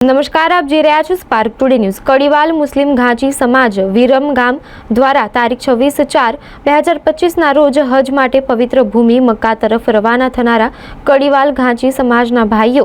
નમસ્કાર, આપ જોઈ રહ્યા છો Spark today news Kadiwal Muslim Ghanchi સમાજ વિરમ ગામ દ્વારા તારીખ છવ્વીસ ચાર બે હજાર પચીસના રોજ હજ માટે પવિત્ર ભૂમિ મક્કા તરફ રવાના થનારા કડીવાલ ઘાંચી સમાજના ભાઈઓ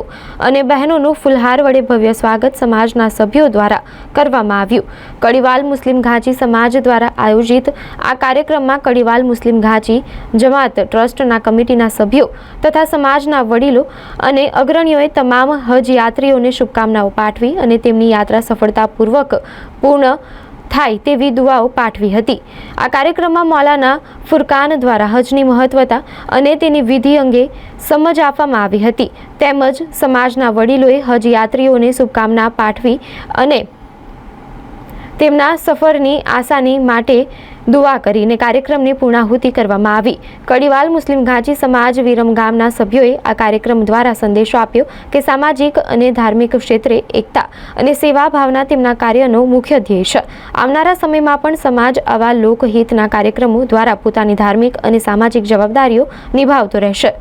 અને બહેનોનું ફુલહાર વડે ભવ્ય સ્વાગત સમાજના સભ્યો દ્વારા કરવામાં આવ્યું. કડીવાલ મુસ્લિમ ઘાંચી સમાજ દ્વારા આયોજિત આ કાર્યક્રમમાં કડીવાલ મુસ્લિમ ઘાંચી જમાત ટ્રસ્ટના કમિટીના સભ્યો તથા સમાજના વડીલો અને અગ્રણીઓએ તમામ હજ યાત્રીઓને શુભકામનાઓ પાઠવી અને તેમની યાત્રા સફળતાપૂર્વક પૂર્ણ થાય તેવી દુઆઓ પાઠવી હતી. આ કાર્યક્રમમાં મૌલાના ફુરકાન દ્વારા હજની મહત્વતા અને તેની વિધિ અંગે સમજ આપવામાં આવી હતી. તેમજ સમાજના વડીલોએ હજ યાત્રીઓને શુભકામના પાઠવી અને તેમના સફરની આસાની માટે દુઆ કરીને કાર્યક્રમની પૂર્ણાહુતિ કરવામાં આવી. કડીવાલ મુસ્લિમ ઘાંચી સમાજ વિરમ ગામના સભ્યોએ આ કાર્યક્રમ દ્વારા સંદેશો આપ્યો કે સામાજિક અને ધાર્મિક ક્ષેત્રે એકતા અને સેવા ભાવના તેમના કાર્યનો મુખ્ય ધ્યેય છે. આવનારા સમયમાં પણ સમાજ આવા લોકહિતના કાર્યક્રમો દ્વારા પોતાની ધાર્મિક અને સામાજિક જવાબદારીઓ નિભાવતો રહેશે.